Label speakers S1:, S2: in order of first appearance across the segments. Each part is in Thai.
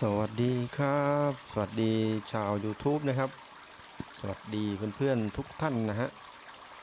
S1: สวัสดีครับ สวัสดีชาว YouTube นะครับ สวัสดีเพื่อนๆทุกท่านนะฮะ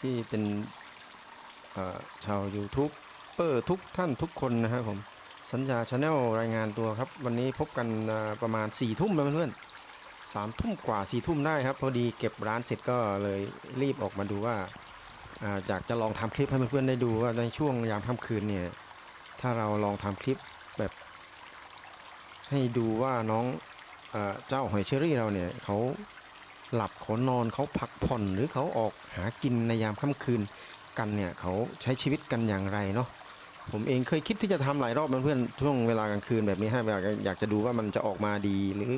S1: ที่เป็นชาว YouTube เปอร์ทุกท่านทุกคนนะครับผมสัญญาชาแนลรายงานตัวครับ วันนี้พบกันประมาณ4ี่ทุ่มแล้วเพื่อนๆสามทุ่มกว่า4ี่ทุ่มได้ครับ พอดีเก็บร้านเสร็จก็เลยรีบออกมาดูว่าอ่าอยากจะลองทำคลิปให้เพื่อนๆได้ดูว่าในช่วงยามค่ำคืนเนี่ยถ้าเราลองทำคลิปแบบ ให้ดูว่าน้องเอเจ้าหอยเชอรี่เราเนี่ยเขาหลับเขานอนเขาพักผ่อนหรือเขาออกหากินในยามค่ำคืนกันเนี่ยเขาใช้ชีวิตกันอย่างไรเนาะผมเองเคยคิดที่จะทำหลายรอบเพื่อนๆช่วงเวลากลางคืนแบบนี้ฮะอยากอยากจะดูว่ามันจะออกมาดีหรือ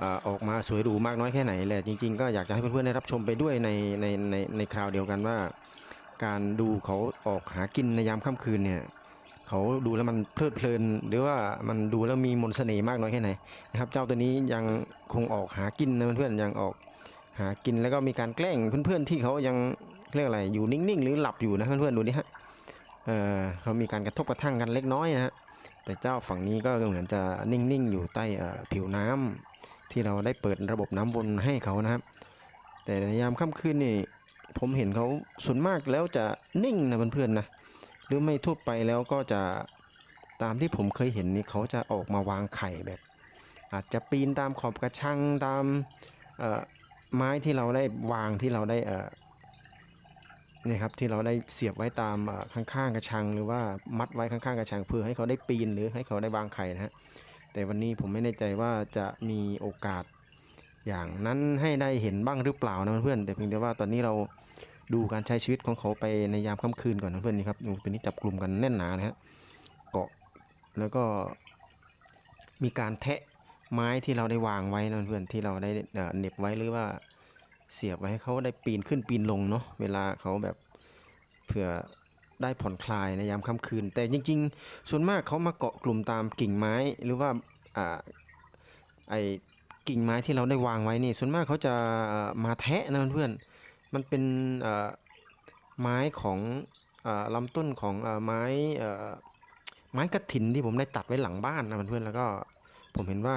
S1: ออออกมาสวยหรูมากน้อยแค่ไหนแหละจริงๆ ก็อยากจะให้เพื่อนๆได้รับชมไปด้วยในในในในคราวเดียวกันว่า การดูเขาออกหากินในยามค่ำคืนเนี่ย เขาดูแล้วมันเพลิดเพลิน หรือว่ามันดูแล้วมีมนต์เสน่ห์มากน้อยแค่ไหนนะครับ เจ้าตัวนี้ยังคงออกหากินนะเพื่อนๆยังออกหากินแล้วก็มีการแกล้งเพื่อนๆที่เขายังเรียกอะไรอยู่นิ่งๆ หรือหลับอยู่นะเพื่อนๆดูนี่ฮะเออเขามีการกระทบกระทั่งกันเล็กน้อยนะฮะแต่เจ้าฝั่งนี้ก็เหมือนจะนิ่งๆ อยู่ใต้ผิวน้ำที่เราได้เปิดระบบน้ำวนให้เขานะครับ แต่ในยามค่ำคืนนี่ผมเห็นเขาส่วนมากแล้วจะนิ่งนะเพื่อนๆนะ หรือไม่ทั่วไปแล้วก็จะตามที่ผมเคยเห็นนี่เขาจะออกมาวางไข่แบบ อาจจะปีนตามขอบกระชังตามไม้ที่เราได้วางที่เราได้เนี่ครับที่เราได้เสียบไว้ตามข้างๆกระชัง หรือว่ามัดไว้ข้างๆกระชังเพื่อให้เขาได้ปีนหรือให้เขาได้วางไข่นะฮะแต่วันนี้ผมไม่แน่ใจว่าจะมีโอกาสอย่างนั้นให้ได้เห็นบ้างหรือเปล่านะเพื่อนแต่เพียงแต่ว่าตอนนี้เรา ดูการใช้ชีวิตของเขาไปในยามค่ำคืนก่อนนะเพื่อนนี่ครับดูตัวนี้จับกลุ่มกันแน่นหนานะฮะเกาะแล้วก็มีการแทะไม้ที่เราได้วางไว้นะเพื่อนที่เราได้เหน็บไว้หรือว่าเสียบไว้ให้เขาได้ปีนขึ้นปีนลงเนาะเวลาเขาแบบเผื่อได้ผ่อนคลายในยามค่ำคืน แต่จริง ๆ ส่วนมากเขามาเกาะกลุ่มตามกิ่งไม้หรือว่าอ่าไอกิ่งไม้ที่เราได้วางไว้นี่ส่วนมากเขาจะมาแทะนะเพื่อนๆ มันเป็นไม้ของอลำต้นของอไม้ไม้กระถินที่ผมได้ตัดไว้หลังบ้านนะเพื่อนๆแล้วก็ผมเห็นว่า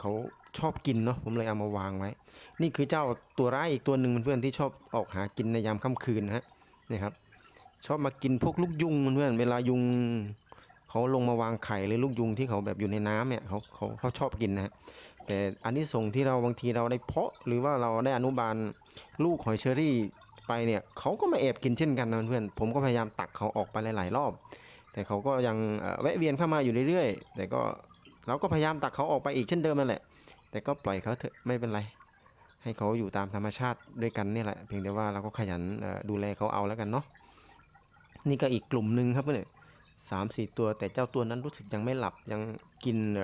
S1: เขาชอบกินเนาะผมเลยเอามาวางไว้ นี่คือเจ้าตัวร้ายอีกตัวหนึ่งเพื่อนๆที่ชอบออกหากินในยามค่ำคืนนะฮะนี่ครับ ชอบมากินพวกลูกยุงเพื่อนๆเวลายุงเขาลงมาวางไข่หรือลูกยุงที่เขาแบบอยู่ในน้ำเนี่ยเขาเขาเขาชอบกินนะฮะ แต่อันที่ส่งที่เราบางทีเราได้เพาะ หรือว่าเราได้อนุบาลลูกหอยเชอรี่ไปเนี่ยเขาก็มาแอบกินเช่นกันนะเพื่อนผมก็พยายามตักเขาออกไปหลายๆรอบ แต่เขาก็ยังแวะเวียนเข้ามาอยู่เรื่อยๆ แต่ก็เราก็พยายามตักเขาออกไปอีกเช่นเดิมนั่นแหละ แต่ก็ปล่อยเขาเถอะไม่เป็นไร ให้เขาอยู่ตามธรรมชาติด้วยกันนี่แหละ เพียงแต่ว่าเราก็ขยันดูแลเขาเอาแล้วกันเนาะนี่ก็อีกกลุ่มหนึ่งครับเพื่อนสามสี่ตัวแต่เจ้าตัวนั้นรู้สึกยังไม่หลับยังกินเ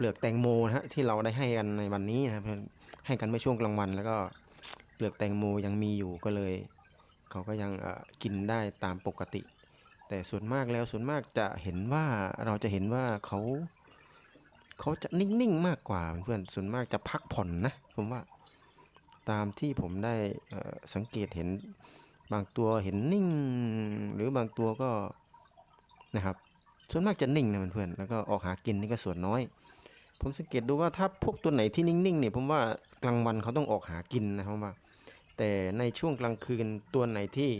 S1: ปลือกแตงโมนะฮะที่เราได้ให้กันในวันนี้นะครับให้กันเมื่อช่วงกลางวัน แล้วก็เปลือกแตงโมยังมีอยู่ก็เลย เขาก็ยังกินได้ตามปกติ แต่ส่วนมากแล้วส่วนมากจะเห็นว่าเราจะเห็นว่าเขาเขาจะนิ่งๆมากกว่าเพื่อนส่วนมากจะพักผ่อนนะผมว่าตามที่ผมได้สังเกตเห็นบางตัวเห็นนิ่ง หรือบางตัวก็นะครับ ส่วนมากจะนิ่งนะเพื่อนๆแล้วก็ออกหากินนี่ก็ส่วนน้อย ผมสังเกตดูว่าถ้าพวกตัวไหนที่นิ่งๆเนี่ยผมว่ากลางวันเขาต้องออกหากินนะครับว่า แต่ในช่วงกลางคืนตัวไหนที่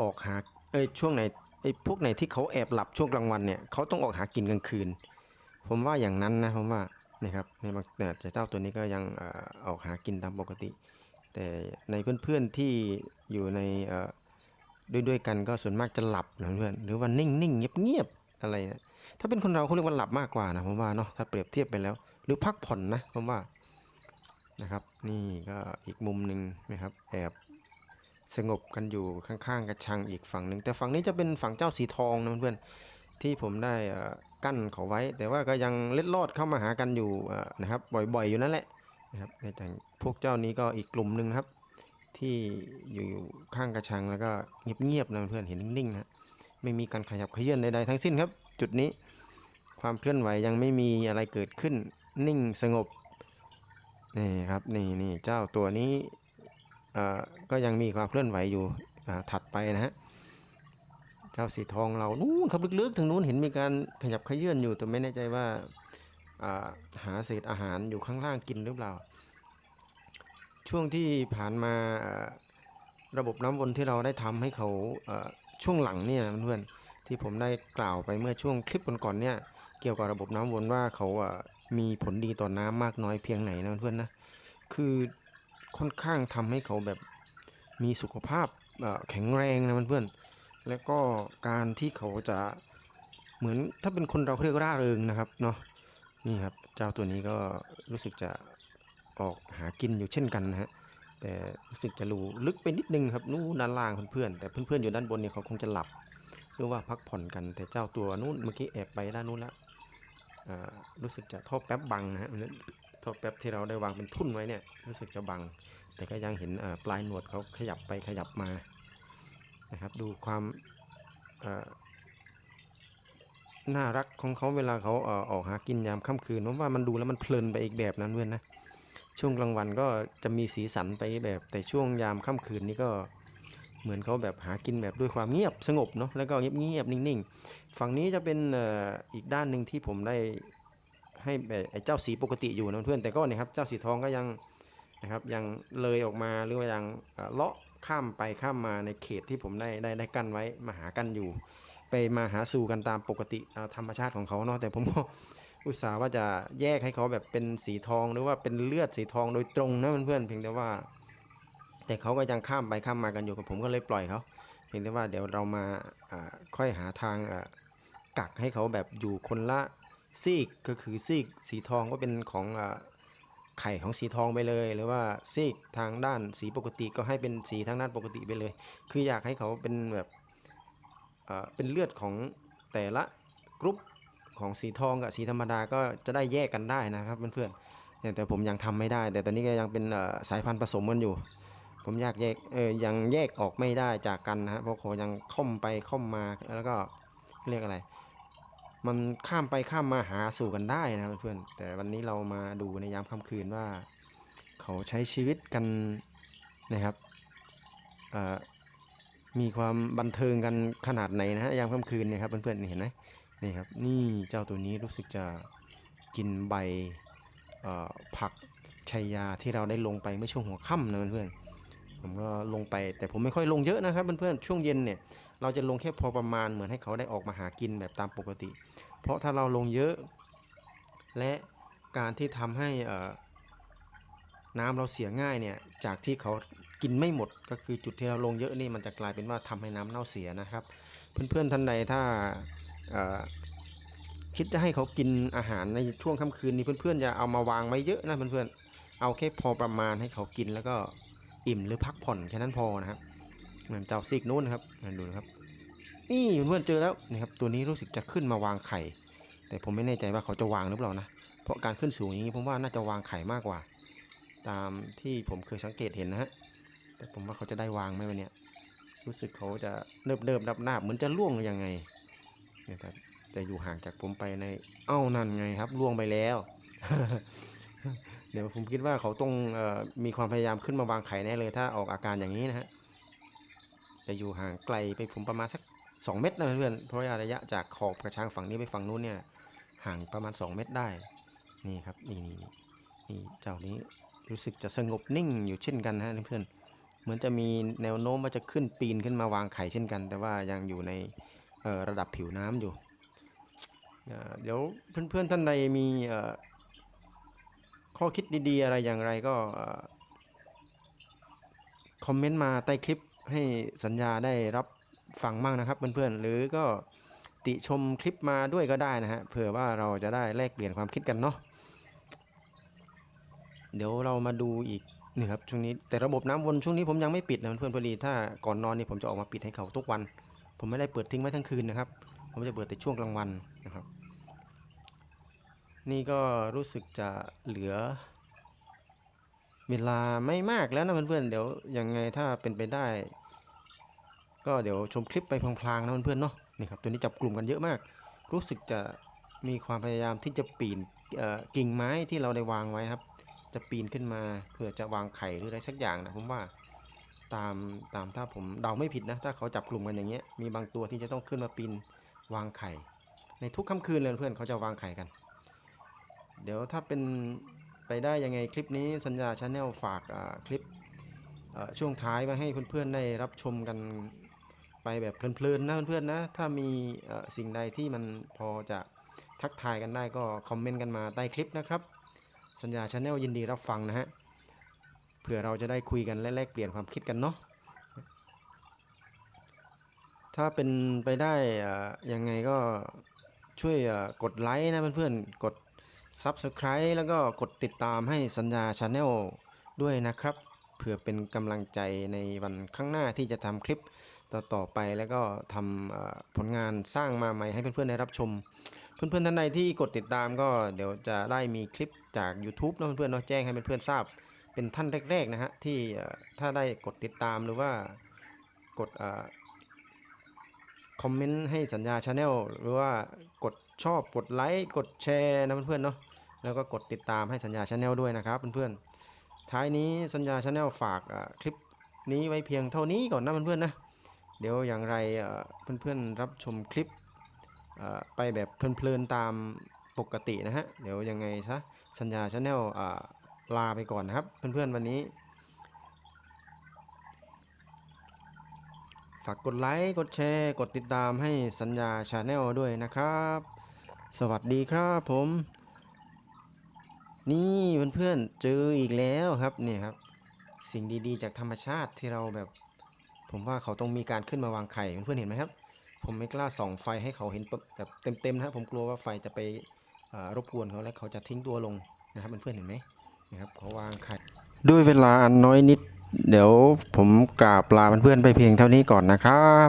S1: ออกหาเอ้ยช่วงไหนไอ้พวกไหนที่เขาแอบหลับช่วงกลางวันเนี่ยเขาต้องออกหากินกลางคืน ผมว่าอย่างนั้นนะผมว่านะครับในบางแต่เจ้าตัวนี้ก็ยังอออกหากินตามปกติ แต่ในเพื่อนๆที่อยู่ในด้วยด้วยกันก็ส่วนมากจะหลับนะเพื่อนหรือว่านิ่งๆเงียบๆอะไรนะ ถ้าเป็นคนเราเขาเรียกว่าหลับมากกว่านะผมว่าเนาะถ้าเปรียบเทียบไปแล้ว หรือพักผ่อนนะผมว่านะครับนี่ก็อีกมุมหนึ่งนะครับแอบสงบกันอยู่ข้างๆกระชังอีกฝั่งหนึ่งแต่ฝั่งนี้จะเป็นฝั่งเจ้าสีทองนะเพื่อนๆที่ผมได้กั้นเขาไว้ แต่ว่าก็ยังเล็ดลอดเข้ามาหากันอยู่นะครับบ่อยๆอยู่นั่นแหละนะครับแต่พวกเจ้านี้ก็อีกกลุ่มหนึ่งนะครับ ที่อยู่ข้างกระชังแล้วก็เงียบๆนะเพื่อนเห็นนิ่งๆนะไม่มีการขยับเขยื่อนใดๆทั้งสิ้นครับ จุดนี้ ความเคลื่อนไหวยังไม่มีอะไรเกิดขึ้น นิ่งสงบนี่ครับนี่นี่เจ้าตัวนี้เอ่อก็ยังมีความเคลื่อนไหวอยู่ถัดไปนะฮะเจ้าสีทองเรานู้นครับลึกๆทางนู้นเห็นมีการขยับขยื่นอยู่แต่ไม่แน่ใจว่าหาเศษอาหารอยู่ข้างล่างกินหรือเปล่า ช่วงที่ผ่านมาระบบน้ำวนที่เราได้ทำให้เขาช่วงหลังเนี่ยเพื่อนที่ผมได้กล่าวไปเมื่อช่วงคลิปก่อนๆเนี่ย เกี่ยวกับระบบน้ำวนว่าเขาอะมีผลดีต่อน้ำมากน้อยเพียงไหนนะเพื่อนนะ คือค่อนข้างทำให้เขาแบบมีสุขภาพแข็งแรงนะเพื่อนแล้วก็การที่เขาจะเหมือนถ้าเป็นคนเราเรียกว่าร่าเริงนะครับเนาะนี่ครับเจ้าตัวนี้ก็รู้สึกจะออกหากินอยู่เช่นกันนะฮะแต่รู้สึกจะรูลึกไปนิดนึงครับนู่นด้านล่างเพื่อนๆแต่เพื่อนๆอยู่ด้านบนเนี่ยเขาคงจะหลับหรือว่าพักผ่อนกันแต่เจ้าตัวนู้นเมื่อกี้แอบไปด้านนู้นแล้ว รู้สึกจะท่อแป๊บบังนะฮะท่อแป๊บที่เราได้วางเป็นทุ่นไว้เนี่ยรู้สึกจะบัง แต่ก็ยังเห็นปลายหนวดเขาขยับไปขยับมานะครับ ดูความน่ารักของเขาเวลาเขาเออออกหากินยามค่ำคืนผมว่ามันดูแล้วมันเพลินไปอีกแบบนั้นเพื่อนนะช่วงกลางวันก็จะมีสีสันไปแบบ แต่ช่วงยามค่ำคืนนี่ก็ เหมือนเขาแบบหากินแบบด้วยความเงียบสงบเนาะแล้วก็เงียบๆนิ่งๆ ฝั่งนี้จะเป็นอีกด้านหนึ่งที่ผมได้ให้ไอ้เจ้าสีปกติอยู่นะเพื่อนแต่ก็เนี่ยครับเจ้าสีทองก็ยังนะครับยังเลยออกมาหรือว่ายังเลาะข้ามไปข้ามมาในเขตที่ผมได้ได้ได้กั้นไว้มาหากันอยู่ ไปมาหาสู่กันตามปกติธรรมชาติของเขาเนาะแต่ผมก็อุตส่าห์ว่าจะแยกให้เขาแบบเป็นสีทองหรือว่าเป็นเลือดสีทองโดยตรงนะเพื่อนๆเพียงแต่ว่า แต่เขาก็ยังข้ามไปข้ามมากันอยู่กับผมก็เลยปล่อยเขาเพียงแต่ว่าเดี๋ยวเรามาค่อยหาทางกักให้เขาแบบอยู่คนละซีกก็คือซีกสีทองก็เป็นของอไข่ของสีทองไปเลย หรือว่าซีกทางด้านสีปกติก็ให้เป็นสีทางด้านปกติไปเลย คืออยากให้เขาเป็นแบบเป็นเลือดของแต่ละกรุ๊ปของสีทองกับสีธรรมดาก็จะได้แยกกันได้นะครับเพื่อนๆแต่ผมยังทำไม่ได้ แต่ตอนนี้ก็ยังเป็นสายพันธุ์ผสมกันอยู่ ผมอยากแยกเออยังแยกออกไม่ได้จากกันนะฮะเพราะเขายังค่อมไปค่อมมาแล้วก็เรียกอะไร มันข้ามไปข้ามมาหาสู่กันได้นะเพื่อนแต่วันนี้เรามาดูในยามค่ำคืนว่า เขาใช้ชีวิตกันนะครับมีความบันเทิงกันขนาดไหนนะฮะยามค่ำคืนนี่ยครับเพื่อนๆเห็นไหมนี่ครับนี่เจ้าตัวนี้รู้สึกจะกินใบผักชัยยาที่เราได้ลงไปเมื่อช่วงหัวค่ำนะเพื่อนๆ ผมก็ลงไปแต่ผมไม่ค่อยลงเยอะนะครับเพื่อนๆช่วงเย็นเนี่ย เราจะลงแค่พอประมาณเหมือนให้เขาได้ออกมาหากินแบบตามปกติ เพราะถ้าเราลงเยอะ และการที่ทำให้น้ำเราเสียง่ายเนี่ยจากที่เขากินไม่หมดก็คือจุดที่เราลงเยอะนี่มันจะกลายเป็นว่าทำให้น้ำเน่าเสียนะครับ เพื่อนๆท่านใดถ้าคิดจะให้เขากินอาหารในช่วงค่ำคืนนี้เพื่อนๆอย่าเอามาวางไว้เยอะนะเพื่อนๆเอาแค่พอประมาณให้เขากินแล้วก็ อิ่มหรือพักผ่อนแค่นั้นพอนะครับเหมือนเจ้าซีกนู้นนะครับดูนะครับ นี่เพื่อนเจอแล้วนะครับตัวนี้รู้สึกจะขึ้นมาวางไข่ แต่ผมไม่แน่ใจว่าเขาจะวางหรือเปล่านะเพราะการขึ้นสูงอย่างนี้ผมว่าน่าจะวางไข่มากกว่า ตามที่ผมเคยสังเกตเห็นนะฮะแต่ผมว่าเขาจะได้วางไหมวันนี้รู้สึกเขาจะเนิบเนิบนับหน้าเหมือนจะล่วงยังไงนะครับแต่อยู่ห่างจากผมไปในเอ้านั่นไงครับล่วงไปแล้ว เดี๋ยวผมคิดว่าเขาต้องอมีความพยายามขึ้นมาวางไข่แน่เลย ถ้าออกอาการอย่างนี้นะฮะจะอยู่ห่างไกลไปผมประมาณสัก 2 เมตรนะเพื่อนเพราะว่าระยะจากขอบกระชังฝั่งนี้ไปฝั่งนู้นเนี่ยห่างประมาณ 2 เมตรได้นี่ครับนี่นี่นี่เจ้านี้รู้สึกจะสงบนิ่งอยู่เช่นกันฮะเพื่อนเหมือนจะมีแนวโน้มว่าจะขึ้นปีนขึ้นมาวางไข่เช่นกัน แต่ว่ายังอยู่ในระดับผิวน้ำอยู่เดี๋ยวเพื่อนๆท่านใดมี ข้อคิดดีๆ อะไรอย่างไรก็คอมเมนต์มาใต้คลิปให้สัญญาได้รับฟังมั่งนะครับเพื่อนๆหรือก็ติชมคลิปมาด้วยก็ได้นะฮะเผื่อว่าเราจะได้แลกเปลี่ยนความคิดกันเนาะเดี๋ยวเรามาดูอีกนี่ครับช่วงนี้แต่ระบบน้ำวนช่วงนี้ผมยังไม่ปิดนะเพื่อนพอดีถ้าก่อนนอนนี่ผมจะออกมาปิดให้เขาทุกวัน ผมไม่ได้เปิดทิ้งไว้ทั้งคืนนะครับ ผมจะเปิดแต่ช่วงกลางวันนะครับ นี่ก็รู้สึกจะเหลือ เวลาไม่มากแล้วนะเพื่อนๆเดี๋ยวยังไงถ้าเป็นไปได้ ก็เดี๋ยวชมคลิปไปพลางๆนะเพื่อนๆเนาะนี่ครับตัวนี้จับกลุ่มกันเยอะมาก รู้สึกจะมีความพยายามที่จะปีนกิ่งไม้ที่เราได้วางไว้ครับจะปีนขึ้นมาเพื่อจะวางไข่หรืออะไรสักอย่างนะผมว่าตามตามถ้าผมเดาไม่ผิดนะ ถ้าเขาจับกลุ่มกันอย่างเงี้ยมีบางตัวที่จะต้องขึ้นมาปีนวางไข่ ในทุกค่ำคืนเลยเพื่อนเขาจะวางไข่กัน เดี๋ยวถ้าเป็นไปได้ยังไงคลิปนี้สัญญาชาแนลฝากคลิปช่วงท้ายไว้ให้เพื่อนๆได้รับชมกันไปแบบเพลินๆนะเพื่อนๆนะถ้ามีสิ่งใดที่มันพอจะทักทายกันได้ก็คอมเมนต์กันมาใต้คลิปนะครับ สัญญาชาแนลยินดีรับฟังนะฮะเผื่อเราจะได้คุยกันและแลกเปลี่ยนความคิดกันเนาะถ้าเป็นไปได้ยังไงก็ช่วยกดไลค์นะเพื่อนๆกด Subscribe แล้วก็กดติดตามให้สัญญาชาแนลด้วยนะครับ เพื่อเป็นกำลังใจในวันข้างหน้าที่จะทำคลิปต่อๆไปแล้วก็ทำผลงานสร้างมาใหม่ให้เพื่อนๆได้รับชม เพื่อนๆท่านใดที่กดติดตามก็เดี๋ยวจะได้มีคลิปจาก YouTube เนาะเพื่อนๆเนาะแจ้งให้เพื่อนๆทราบ เป็นท่านแรกๆนะฮะที่ถ้าได้กดติดตามหรือว่ากดอ่อ คอมเมนต์ให้สัญญาชาแนลหรือว่ากดชอบกดไลค์กดแชร์นะเพื่อนๆเนาะแล้วก็กดติดตามให้สัญญาชาแนลด้วยนะครับเพื่อนๆท้ายนี้สัญญาชาแนลฝากคลิปนี้ไว้เพียงเท่านี้ก่อนนะเพื่อนๆนะเดี๋ยวอย่างไรเพื่อนๆรับชมคลิปไปแบบเพลินๆตามปกตินะฮะเดี๋ยวยังไงซะสัญญาชาแนลลาไปก่อนนะครับ เพื่อนๆวันนี้ ฝากกดไลค์กดแชร์กดติดตามให้สัญญาชาแนลด้วยนะครับ สวัสดีครับผม นี่เพื่อนๆเจออีกแล้วครับเนี่ยครับ สิ่งดีๆ จากธรรมชาติที่เราแบบ ผมว่าเขาต้องมีการขึ้นมาวางไข่เพื่อนๆเห็นไหมครับ ผมไม่กล้าส่องไฟให้เขาเห็นแบบเต็มๆนะครับผมกลัวว่าไฟจะไปรบกวนเขาและเขาจะทิ้งตัวลงนะครับเพื่อนๆเห็นไหมนะครับเขาวางไข่ ด้วยเวลาอันน้อยนิด เดี๋ยวผมกราบลาเพื่อนๆไปเพียงเท่านี้ก่อนนะครับ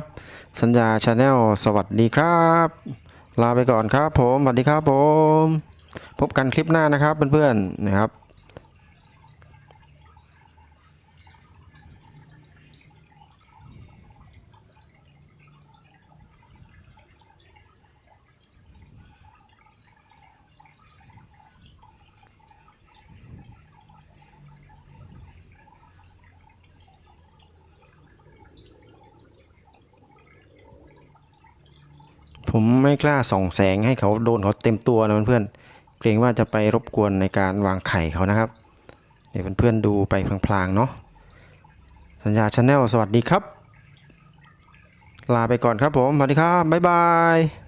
S1: สัญญาชาแนลสวัสดีครับ ลาไปก่อนครับผม สวัสดีครับผม พบกันคลิปหน้านะครับเพื่อนๆนะครับ ผมไม่กล้าส่องแสงให้เขาโดนเขาเต็มตัวนะเพื่อนๆเกรงว่าจะไปรบกวนในการวางไข่เขานะครับ เดี๋ยวเพื่อนๆดูไปพลางๆเนาะสัญญาชาแนลสวัสดีครับ ลาไปก่อนครับผม สวัสดีครับ บ๊ายบาย